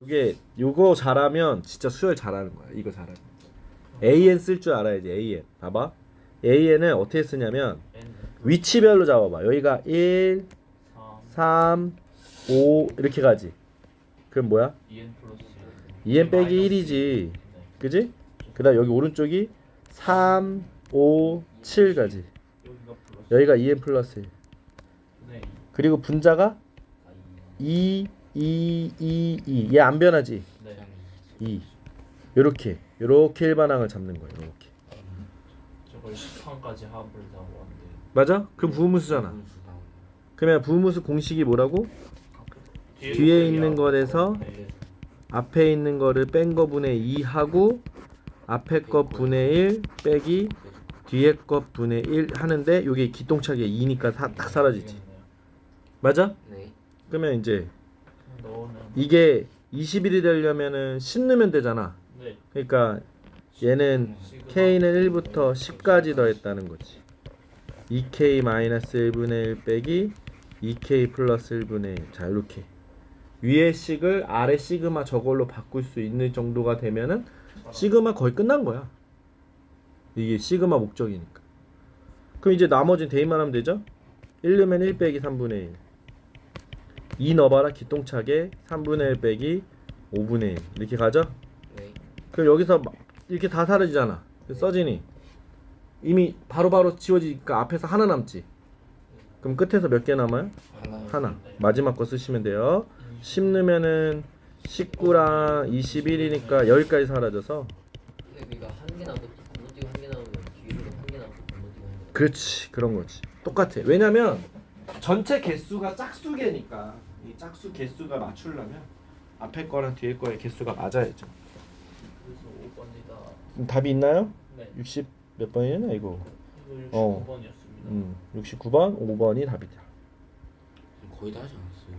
이게 요거 잘하면 진짜 수열 잘하는 거야. 이거 잘하면. AN 쓸 줄 알아야지. AN. 봐봐. AN을 어떻게 쓰냐면 위치별로 잡아봐. 여기가 1, 3 3, 5 이렇게 가지. 그럼 뭐야? EN 플러스 2n 빼기 마이너스 1이지. 네. 그지? 그 다음 여기 오른쪽이 3, 5, 7 가지. 여기가 2n 플러스 1. 네. 그리고 분자가 2, 2, 2, 2. 얘 안 변하지? 네. 2. 요렇게. 요렇게 일반항을 잡는 거예요. 요렇게. 저걸 10판까지 합을 다 왔는데 맞아? 그럼 부호무수잖아. 그러면 부호무수 공식이 뭐라고? 뒤에 있는 거에서 네. 앞에 있는 거를 뺀 거 분의 2 하고 앞에 거 분의 1 빼기 뒤에 거 분의 1 하는데 요게 기똥차게 2니까 사, 딱 사라지지. 맞아? 네. 그러면 이제 넣으면 이게 21이 되려면은 10 넣으면 되잖아. 네. 그러니까 얘는 k는 1부터 10까지 더했다는 거지. 2k 마이너스 1분의 1 빼기 2k 플러스 1분의 1. 자 이렇게 위에 식을 아래 시그마 저걸로 바꿀 수 있는 정도가 되면은 시그마 거의 끝난 거야. 이게 시그마 목적이니까. 그럼 이제 나머지는 대입만 하면 되죠? 1 넣으면 1 빼기 3분의 1. 2 넣어봐라 기똥차게 3분의 1 빼기 5분의 1 이렇게 가죠? 네. 그럼 여기서 막 이렇게 다 사라지잖아. 써지니 이미 바로바로 지워지니까 앞에서 하나 남지. 그럼 끝에서 몇 개 남아요? 하나. 하나. 마지막 거 쓰시면 돼요. 10 넣으면은 19랑 21이니까 여기까지 사라져서 한 개. 그렇지 그런 거지. 똑같아. 왜냐면 전체 개수가 짝수개니까 이 짝수 개수가 맞추려면 앞에 거랑 뒤에 거의 개수가 맞아야죠. 그래서 5번이다 그럼 답이 있나요? 네 60 몇 번이냐 이거? 이거 어. 65번이었습니다 음, 69번, 5번이 답이다. 거의 다 하지 않았어요?